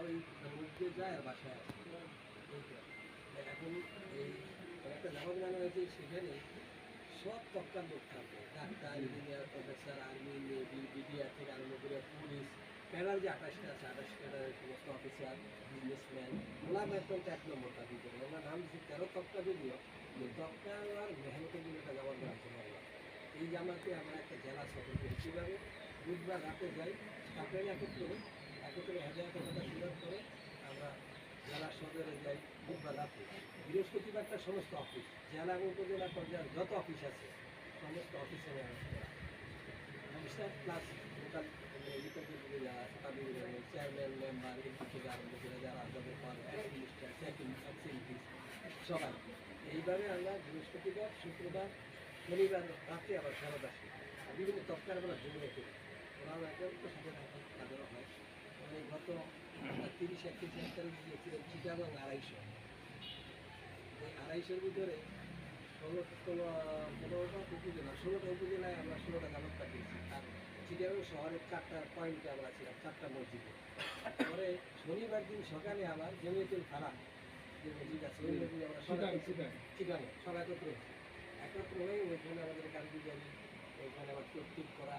ওই মুখ দিয়ে যায় আর বাসায় আসে এখন এই একটা জামাত মানে হয়েছে, সেখানে সব তৎকাল লোক থাকবে। Doctor, engineer, professor, army, navy, BDR থেকে আরম্ভ করে পুলিশ, ক্যাডার যে আঠাশটা আছে, আঠাশ ক্যাডারের সমস্ত অফিসার, বিজনেসম্যান, ওরা একদম এক নম্বর দাবি করে আমরা নাম দিচ্ছি তেরো তৎকা যদিও, যে তৎকা আর মেহনতের জন্য একটা জামাত আছে এই জামাতে আমরা একটা জেলা সফর করি। কীভাবে? বুধবার রাতে যাই কাপড়ে একত্রে বৃহস্পতিবারটা সমস্ত অফিস জেলা এবং উপজেলা পর্যায়ের যত অফিস আছে, সমস্ত অফিসে এইভাবে আমরা বৃহস্পতিবার, শুক্রবার, শনিবার রাতে আবার ফেরত আসি। বিভিন্ন তৎকার আমরা জমে করি। ওরাও একান্ত সাথে থাকা তাদেরও হয়। মানে তিরিশ একত্রিশ এক তারিখ গিয়েছিলেন চিটাগং আড়াইশো। এই আড়াইশোর ভিতরে ষোলো ষোলো পনেরোটা উপজেলা ষোলোটা উপজেলায় আমরা ষোলোটা জামাত পাঠিয়েছি। আর চিটাগং শহরের চারটা পয়েন্টে আমরা ছিলাম চারটা মসজিদে। পরে শনিবার দিন সকালে আবার জমিয়তুল খারাপ যে মসজিদ আছে ওই মসজিদে আমরা চিটাগং সব একত্র হয়েছি। একত্র হয়ে ওইখানে আমাদের কারিগরি ওইখানে আবার প্রস্তুত করা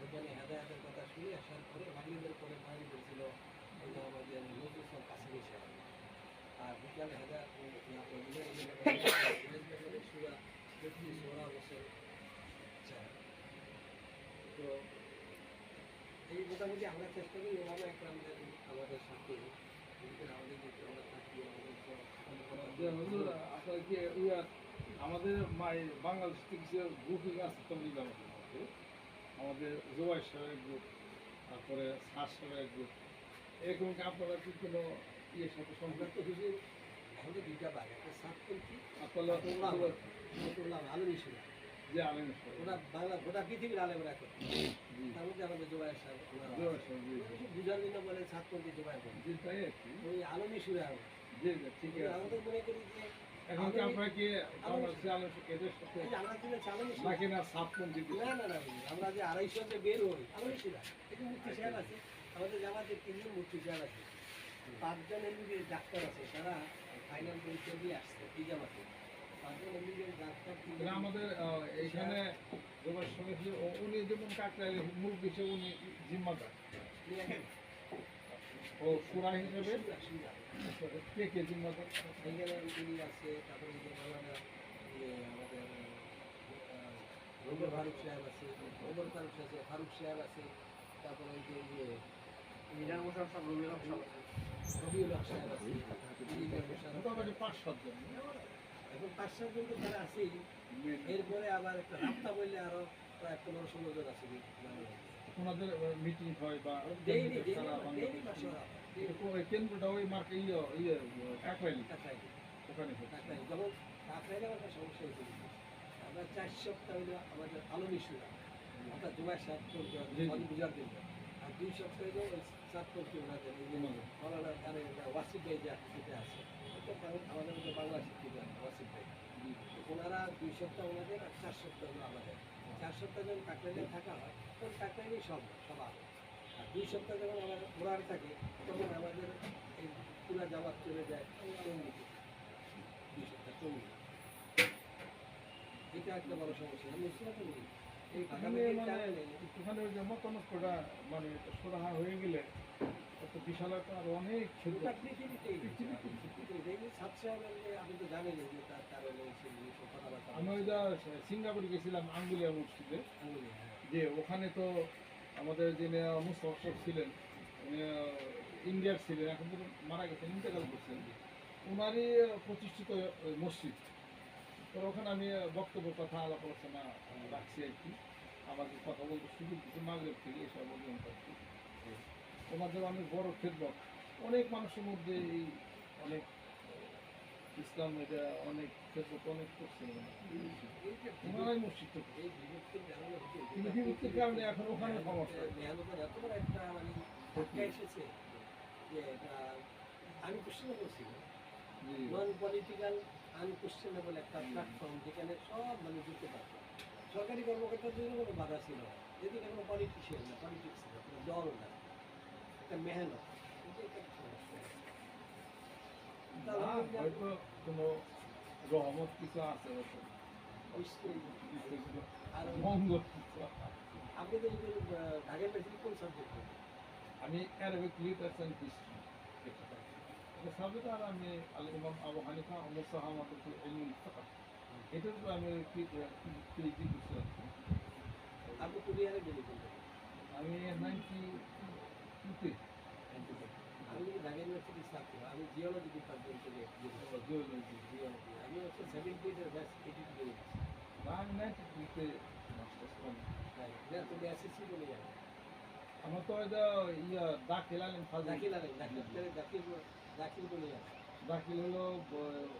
ওইখানে হেদায়তের কথা শুনে আসার পরে মাগরিবের পরে বাইরে করেছিল আর তো এই মোটামুটি আমরা চেষ্টা করি ওভাবে একটা আমাদের আমাদের আমাদের বাংলাদেশ থেকে যে গ্রুপিং আছে তবলিগ আমাদের আমাদের জোয়াই সাহেবের গ্রুপ তারপরে সার সাহেবের গ্রুপ এরকম কি আপনারা কি কোনো ইয়ের সাথে আমরা সম্পর্ক তো হুজুর আমাদের দুইটা ভাগ একটা সাতপন্থী আপনারা নতুল্লাহ আলম ইসুরা যে আলেন ওরা বাংলা গোটা পৃথিবীর আলেমরা জি। তার মধ্যে আমাদের জোবাইর সাহেব। বুঝার জন্য বলে সাতপন্থী জোবাইর বলে। জি তাই কি। ওই আলম ইসুরা আমরা। আমাদের মনে করি যে এখন কি আপনারা কি আমরা আলম আমরা যে আড়াইশোতে বের হই আলম ইসুরা এটা মুক্তি সাহেব আছে। আমাদের জামাতে তিনজন মুক্তি সাহেব আছে পাঁচজন এমবিবিএস ডাক্তার আছে তারা ফাইনাল পরীক্ষা দিয়ে আসছে এই জামাতে ডাক্তার আমাদের এইখানে উনি যেমন কাকরাইলে মূল বিষয় উনি জিম্মাদার। ও সুরা হিসেবে। কে কে জিম্মাদার আছে তারপরে আমাদের রবর ফারুক সাহেব আছে ওমর ফারুক আছে ফারুক সাহেব আছে তারপরে যে এখন পাঁচ সাতজন তো তারা আছেই এরপরে আবার একটা রাস্তা বললে আরও প্রায় পনেরো ষোলো জন আছে ওনাদের মিটিং হয় বা কেন্দ্রটা ওই মার্কে ইয়ে ইয়ে কাকরাইলি কাকরাই ওখানে যেমন কাকরাইলে আমার সমস্যা হয়েছিল আমরা চার সপ্তাহ হলো আমাদের আলমী সুরা অর্থাৎ জুমার সাত জি। বুঝার আর দুই সপ্তাহ ওনাদের। মৌলানা জানেন এটা ওয়াসিফ ভাই যে শিক্ষিতে আছে। আমাদের মধ্যে বাংলা শিক্ষিত ওয়াসিফ ভাই। ওনারা দুই সপ্তাহ ওনাদের আর চার সপ্তাহ হলো আমাদের। চার সপ্তাহ যখন কাকরাইলে থাকা হয়, তখন কাকরাইলেই সব সব আর দুই সপ্তাহ যখন আমাদের ওরার থাকে, তখন আমাদের এই পুরা জামাত চলে যায় দুই সপ্তাহ টঙ্গি এটা একটা বড় সমস্যা। আমি ইসলাম টঙ্গি এই এখানে আগামী মানে কারণে ওই মানে সোরাহা হয়ে গেলে বিশাল একটা আর অনেক আমি গেছিলাম আঙ্গুলিয়া মসজিদে। যে ওখানে তো আমাদের যিনি মুস্তফা ছিলেন ইন্ডিয়ার ছিলেন এখন মারা গেছেন ইন্তেকাল করছেন ওনারই প্রতিষ্ঠিত মসজিদ তো ওখানে আমি বক্তব্য কথা আলাপ আলোচনা রাখছি আর কি। আমাকে কথা বলতে সুযোগ দিচ্ছে মাগরেব থেকে এসব পর্যন্ত আর কি। ওনাদের অনেক বড় খেদমত। অনেক মানুষের মধ্যে এই অনেক ইসলাম এটা অনেক খেদমত অনেক করছে। ওনারাই হচ্ছে কিন্তু বিভক্তির কারণে এখন ওখানে সমস্যা। মানে এসেছে আনকোশ্চেনেবল ছিল জি। নন পলিটিক্যাল আনকোশ্চেনেবল একটা প্ল্যাটফর্ম যেখানে সব মানে যুক্ত থাকতো সরকারি কর্মকর্তার জন্য কোনো বাধা ছিল না। যেদিকে কোনো পলিটিশিয়ান না পলিটিক্স না কোনো দল না একটা মেহনত হয়তো কোনো রহমত কিছু আছে আপনি তো ঢাকা কোন সাবজেক্ট আমি অ্যারাবিক লিটারেচার হিস্ট্রি সাবজেক্ট আর আমি আল ইমাম আবু হানিফা মুসা আহমদ এলমুল ফাকাহ এটার উপর আমি পিএইচডি করছিলাম আপনি কুরিয়ারে গেলে কিন্তু আমি নাইনটি টুতে। আমি ঢাকা ইউনিভার্সিটি ছাত্র আমি জিওলজি ডিপার্টমেন্ট থেকে। Geology geology. আমি হচ্ছে সেভেন্টি এইটের ব্যাচ এইটি টু আমি নাইনটি টুতে মাস্টার্স করলাম না তুমি এসএসসি বলে যাবে। আমার তো এটা ইয়া দাখিল ফাজিল। দাখিল আলেন দাখিল দাখিল দাখিল বলে দাখিল হলো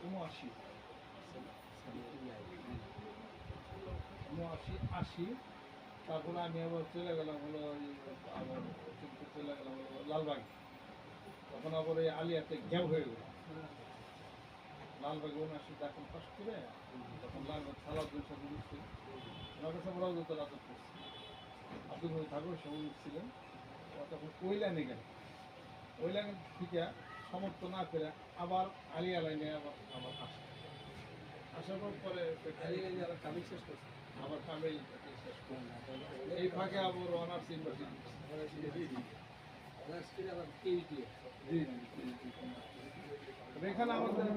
উনআশি। উনআশি আশি। তারপরে আমি আবার চলে গেলাম হলো ওই চিন্তা চলে গেলাম হলো লালবাগ। তখন আবার এই আলিয়াতে গ্যাপ হয়ে গেল। লালবাগে উনআশি দাখিল পাস করে তখন লালবাগ সালাউদ্দিন সাথে উঠছি ওনার কাছে আমরাও যত রাজত করছি। আব্দুল হামিদ ঠাকুর উঠছিলেন ও তখন লাইনে গেল ওই থেকে সমর্থ না করে আবার আলিয়া লাইনে আবার আমার আসে আসার পর পরে আবার কামিং শেষ করছি। আবার কামিল শেষ করলাম এই ফাঁকে আবার অনার্স ইউনিভার্সিটি আবার এখানে আমাদের